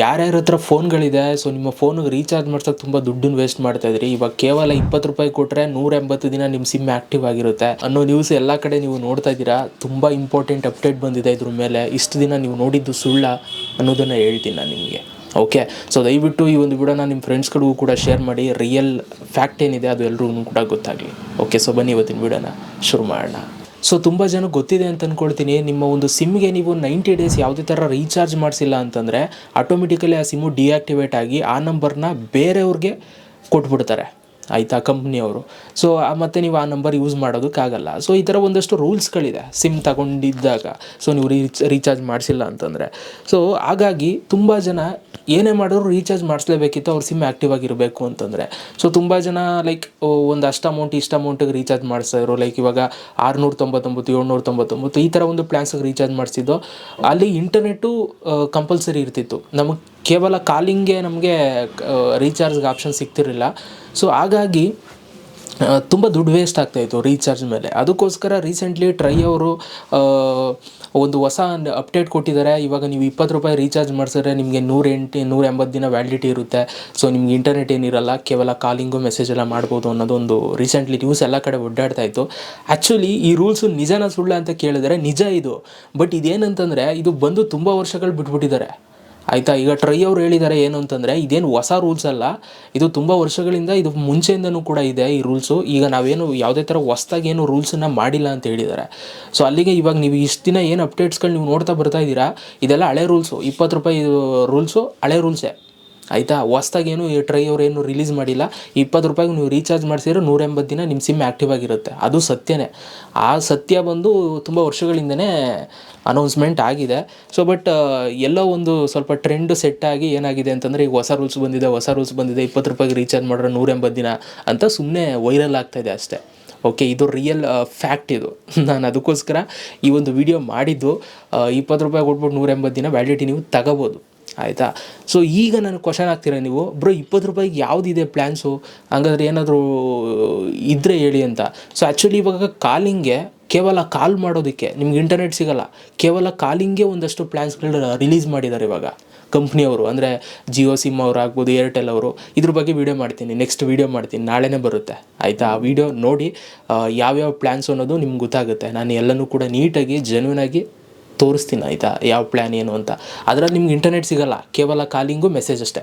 ಯಾರ್ಯಾರ ಹತ್ರ ಫೋನ್ಗಳಿದೆ ಸೊ ನಿಮ್ಮ ಫೋನಿಗೆ ರೀಚಾರ್ಜ್ ಮಾಡ್ಸೋಕೆ ತುಂಬ ದುಡ್ಡನ್ನು ವೇಸ್ಟ್ ಮಾಡ್ತಾ ಇದ್ರಿ. ಇವಾಗ ಕೇವಲ ಇಪ್ಪತ್ತು ರೂಪಾಯಿ ಕೊಟ್ಟರೆ ನೂರ ಎಂಬತ್ತು ದಿನ ನಿಮ್ಮ ಸಿಮ್ ಆ್ಯಕ್ಟಿವ್ ಆಗಿರುತ್ತೆ. ಅನ್ನೋ ನ್ಯೂಸ್ ಎಲ್ಲ ಕಡೆ ನೀವು ನೋಡ್ತಾ ಇದ್ದೀರಾ? ತುಂಬ ಇಂಪಾರ್ಟೆಂಟ್ ಅಪ್ಡೇಟ್ ಬಂದಿದೆ ಇದ್ರ ಮೇಲೆ. ಇಷ್ಟು ದಿನ ನೀವು ನೋಡಿದ್ದು ಸುಳ್ಳ ಅನ್ನೋದನ್ನು ಹೇಳ್ತೀನಿ ನಾನು ನಿಮಗೆ. ಓಕೆ ಸೊ ದಯವಿಟ್ಟು ಈ ಒಂದು ವಿಡಿಯೋನ ನಿಮ್ಮ ಫ್ರೆಂಡ್ಸ್ಗಳಿಗೂ ಕೂಡ ಶೇರ್ ಮಾಡಿ. ರಿಯಲ್ ಫ್ಯಾಕ್ಟ್ ಏನಿದೆ ಅದು ಎಲ್ರಿಗೂ ಕೂಡ ಗೊತ್ತಾಗಲಿ. ಓಕೆ ಸೊ ಬನ್ನಿ ಇವತ್ತಿನ ವಿಡಿಯೋನ ಶುರು ಮಾಡೋಣ. ಸೊ ತುಂಬ ಜನ ಗೊತ್ತಿದೆ ಅಂತ ಅಂದ್ಕೊಳ್ತೀನಿ ನಿಮ್ಮ ಒಂದು ಸಿಮ್ಗೆ ನೀವು ನೈಂಟಿ ಡೇಸ್ ಯಾವುದೇ ಥರ ರೀಚಾರ್ಜ್ ಮಾಡಿಸಿಲ್ಲ ಅಂತಂದರೆ ಆಟೋಮೆಟಿಕಲಿ ಆ ಸಿಮ್ಮು ಡಿಆಕ್ಟಿವೇಟ್ ಆಗಿ ಆ ನಂಬರ್ನ ಬೇರೆಯವ್ರಿಗೆ ಕೊಟ್ಬಿಡ್ತಾರೆ. ಆಯಿತಾ ಕಂಪ್ನಿಯವರು. ಸೊ ಮತ್ತು ನೀವು ಆ ನಂಬರ್ ಯೂಸ್ ಮಾಡೋದಕ್ಕಾಗಲ್ಲ. ಸೊ ಈ ಥರ ಒಂದಷ್ಟು ರೂಲ್ಸ್ಗಳಿದೆ ಸಿಮ್ ತಗೊಂಡಿದ್ದಾಗ. ಸೊ ನೀವು ರೀಚ್ ರೀಚಾರ್ಜ್ ಮಾಡಿಸಿಲ್ಲ ಅಂತಂದರೆ. ಸೊ ಹಾಗಾಗಿ ತುಂಬ ಜನ ಏನೇ ಮಾಡಿದ್ರು ರೀಚಾರ್ಜ್ ಮಾಡಿಸ್ಲೇಬೇಕಿತ್ತು, ಅವ್ರ ಸಿಮ್ ಆ್ಯಕ್ಟಿವ್ ಆಗಿರಬೇಕು ಅಂತಂದರೆ. ಸೊ ತುಂಬ ಜನ ಲೈಕ್ ಒಂದು ಅಷ್ಟು ಅಮೌಂಟ್ ಇಷ್ಟು ಅಮೌಂಟಿಗೆ ರೀಚಾರ್ಜ್ ಮಾಡಿಸ್ತಾಯಿದ್ರು ಲೈಕ್ ಇವಾಗ ಆರುನೂರ ತೊಂಬತ್ತೊಂಬತ್ತು ಏಳ್ನೂರ ತೊಂಬತ್ತೊಂಬತ್ತು ಈ ಥರ ಒಂದು ಪ್ಲ್ಯಾನ್ಸಿಗೆ ರೀಚಾರ್ಜ್ ಮಾಡಿಸಿದ್ದು. ಅಲ್ಲಿ ಇಂಟರ್ನೆಟ್ಟು ಕಂಪಲ್ಸರಿ ಇರ್ತಿತ್ತು. ನಮಗೆ ಕೇವಲ ಕಾಲಿಂಗ್ಗೆ ನಮಗೆ ರೀಚಾರ್ಜ್ಗೆ ಆಪ್ಷನ್ ಸಿಗ್ತಿರಲಿಲ್ಲ. ಸೊ ಹಾಗಾಗಿ ತುಂಬ ದುಡ್ಡು ವೇಸ್ಟ್ ಆಗ್ತಾಯಿತ್ತು ರೀಚಾರ್ಜ್ ಮೇಲೆ. ಅದಕ್ಕೋಸ್ಕರ ರೀಸೆಂಟ್ಲಿ ಟ್ರೈ ಅವರು ಒಂದು ಹೊಸ ಅಪ್ಡೇಟ್ ಕೊಟ್ಟಿದ್ದಾರೆ. ಇವಾಗ ನೀವು ಇಪ್ಪತ್ತು ರೂಪಾಯಿ ರೀಚಾರ್ಜ್ ಮಾಡಿಸಿದ್ರೆ ನಿಮಗೆ ನೂರ ಎಂಟು ನೂರ ಎಂಬತ್ತು ದಿನ ವ್ಯಾಲಿಡಿಟಿ ಇರುತ್ತೆ. ಸೊ ನಿಮ್ಗೆ ಇಂಟರ್ನೆಟ್ ಏನಿರಲ್ಲ, ಕೇವಲ ಕಾಲಿಂಗು ಮೆಸೇಜ್ ಎಲ್ಲ ಮಾಡ್ಬೋದು ಅನ್ನೋದೊಂದು ರೀಸೆಂಟ್ಲಿ ನ್ಯೂಸ್ ಎಲ್ಲ ಕಡೆ ಒಡ್ಡಾಡ್ತಾ ಇತ್ತು. ಆ್ಯಕ್ಚುಲಿ ಈ ರೂಲ್ಸು ನಿಜನ ಸುಳ್ಳ ಅಂತ ಕೇಳಿದರೆ ನಿಜ ಇದು. ಬಟ್ ಇದೇನಂತಂದರೆ, ಇದು ಬಂದು ತುಂಬ ವರ್ಷಗಳು ಬಿಟ್ಬಿಟ್ಟಿದ್ದಾರೆ. ಆಯಿತಾ? ಈಗ ಟ್ರೈ ಅವ್ರು ಹೇಳಿದ್ದಾರೆ ಏನು ಅಂತಂದರೆ, ಇದೇನು ಹೊಸ ರೂಲ್ಸ್ ಅಲ್ಲ, ಇದು ತುಂಬ ವರ್ಷಗಳಿಂದ ಇದು ಮುಂಚೆಯಿಂದನೂ ಕೂಡ ಇದೆ ಈ ರೂಲ್ಸು ಈಗ ನಾವೇನು ಯಾವುದೇ ಥರ ಹೊಸ್ದಾಗಿ ಏನು ರೂಲ್ಸನ್ನು ಮಾಡಿಲ್ಲ ಅಂತ ಹೇಳಿದ್ದಾರೆ. ಸೊ ಅಲ್ಲಿಗೆ ಇವಾಗ ನೀವು ಇಷ್ಟು ದಿನ ಏನು ಅಪ್ಡೇಟ್ಸ್ಗಳು ನೀವು ನೋಡ್ತಾ ಬರ್ತಾ ಇದ್ದೀರಾ, ಇದೆಲ್ಲ ಹಳೆ ರೂಲ್ಸು ಇಪ್ಪತ್ತು ರೂಪಾಯಿ ರೂಲ್ಸು ಹಳೆ ರೂಲ್ಸೇ ಆಯಿತಾ? ಹೊಸ್ದಾಗಿ ಏನು ಈ ಟ್ರೈ ಅವ್ರು ಏನು ರಿಲೀಸ್ ಮಾಡಿಲ್ಲ. ಇಪ್ಪತ್ತು ರೂಪಾಯಿಗೆ ನೀವು ರೀಚಾರ್ಜ್ ಮಾಡಿಸಿದ್ರೆ ನೂರ ಎಂಬತ್ತು ದಿನ ನಿಮ್ಮ ಸಿಮ್ ಆ್ಯಕ್ಟಿವ್ ಆಗಿರುತ್ತೆ. ಅದು ಸತ್ಯನೇ. ಆ ಸತ್ಯ ಬಂದು ತುಂಬ ವರ್ಷಗಳಿಂದನೇ ಅನೌನ್ಸ್ಮೆಂಟ್ ಆಗಿದೆ. ಸೊ ಬಟ್ ಎಲ್ಲೋ ಒಂದು ಸ್ವಲ್ಪ ಟ್ರೆಂಡ್ ಸೆಟ್ ಆಗಿ ಏನಾಗಿದೆ ಅಂತಂದರೆ, ಈಗ ಹೊಸ ರೂಲ್ಸ್ ಬಂದಿದೆ, ಹೊಸ ರೂಲ್ಸ್ ಬಂದಿದೆ, ಇಪ್ಪತ್ತು ರೂಪಾಯಿಗೆ ರೀಚಾರ್ಜ್ ಮಾಡಿದ್ರೆ ನೂರ ಎಂಬತ್ತು ದಿನ ಅಂತ ಸುಮ್ಮನೆ ವೈರಲ್ ಆಗ್ತಾಯಿದೆ ಅಷ್ಟೇ. ಓಕೆ ಇದು ರಿಯಲ್ ಫ್ಯಾಕ್ಟ್ ಇದು. ನಾನು ಅದಕ್ಕೋಸ್ಕರ ಈ ಒಂದು ವಿಡಿಯೋ ಮಾಡಿದ್ದು ಇಪ್ಪತ್ತು ರೂಪಾಯಿ ಕೊಟ್ಬಿಟ್ಟು ನೂರ ಎಂಬತ್ತು ದಿನ ವ್ಯಾಲಿಡಿಟಿ ನೀವು ತಗೋಬೋದು. ಆಯಿತಾ? ಸೊ ಈಗ ನನಗೆ ಕ್ವಶನ್ ಆಗ್ತೀರಾ ನೀವು? ಬ್ರೋ ಇಪ್ಪತ್ತು ರೂಪಾಯಿಗೆ ಯಾವುದಿದೆ ಪ್ಲ್ಯಾನ್ಸು ಹಂಗಾದ್ರೆ ಏನಾದರೂ ಇದ್ದರೆ ಹೇಳಿ ಅಂತ. ಸೊ ಆ್ಯಕ್ಚುಲಿ ಇವಾಗ ಕಾಲಿಂಗ್ಗೆ ಕೇವಲ ಕಾಲ್ ಮಾಡೋದಕ್ಕೆ ನಿಮ್ಗೆ ಇಂಟರ್ನೆಟ್ ಸಿಗಲ್ಲ. ಕೇವಲ ಕಾಲಿಂಗೇ ಒಂದಷ್ಟು ಪ್ಲ್ಯಾನ್ಸ್ಗಳು ರಿಲೀಸ್ ಮಾಡಿದ್ದಾರೆ ಇವಾಗ ಕಂಪ್ನಿಯವರು. ಅಂದರೆ ಜಿಯೋ ಸಿಮ್ ಅವರು ಆಗ್ಬೋದು ಏರ್ಟೆಲ್ ಅವರು. ಇದ್ರ ಬಗ್ಗೆ ವೀಡಿಯೋ ಮಾಡ್ತೀನಿ. ನೆಕ್ಸ್ಟ್ ವೀಡಿಯೋ ಮಾಡ್ತೀನಿ. ನಾಳೆನೇ ಬರುತ್ತೆ. ಆಯಿತಾ? ಆ ವೀಡಿಯೋ ನೋಡಿ ಯಾವ್ಯಾವ ಪ್ಲ್ಯಾನ್ಸ್ ಅನ್ನೋದು ನಿಮ್ಗೆ ಗೊತ್ತಾಗುತ್ತೆ. ನಾನು ಎಲ್ಲನೂ ಕೂಡ ನೀಟಾಗಿ ಜೆನ್ಯೂನಾಗಿ ತೋರಿಸ್ತೀನಿ, ಆಯಿತಾ? ಯಾವ ಪ್ಲ್ಯಾನ್ ಏನು ಅಂತ. ಅದರಲ್ಲಿ ನಿಮ್ಗೆ ಇಂಟರ್ನೆಟ್ ಸಿಗಲ್ಲ, ಕೇವಲ ಕಾಲಿಂಗು ಮೆಸೇಜ್ ಅಷ್ಟೇ.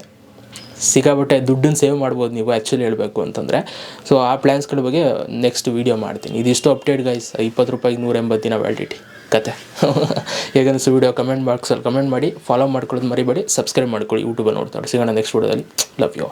ಸಿಕ್ಕಾಬಟ್ಟೆ ದುಡ್ಡನ್ನು ಸೇವ್ ಮಾಡ್ಬೋದು ನೀವು ಆ್ಯಕ್ಚುಲಿ ಹೇಳಬೇಕು ಅಂತಂದರೆ. ಸೊ ಆ ಪ್ಲ್ಯಾನ್ಸ್ಗಳ ಬಗ್ಗೆ ನೆಕ್ಸ್ಟ್ ವೀಡಿಯೋ ಮಾಡ್ತೀನಿ. ಇದಿಷ್ಟು ಅಪ್ಡೇಟ್ ಗೈಸ್ ಇಪ್ಪತ್ತು ರೂಪಾಯಿಗೆ ನೂರ ಎಂಬತ್ತು ದಿನ ವ್ಯಾಲಿಡಿಟಿ ಕತೆ. ಹೇಗನ್ನಿಸ್ತು ವೀಡಿಯೋ ಕಮೆಂಟ್ ಬಾಕ್ಸಲ್ಲಿ ಕಮೆಂಟ್ ಮಾಡಿ ಫಾಲೋ ಮಾಡ್ಕೊಳ್ಳೋದು ಮರಿಬೇಡಿ ಸಬ್ಸ್ಕ್ರೈಬ್ ಮಾಡ್ಕೊಳ್ಳಿ ಯೂಟ್ಯೂಬಲ್ಲಿ ನೋಡ್ತಾರೆ ಸಿಗೋಣ ನೆಕ್ಸ್ಟ್ ವೀಡಿಯೋದಲ್ಲಿ ಲವ್ ಯು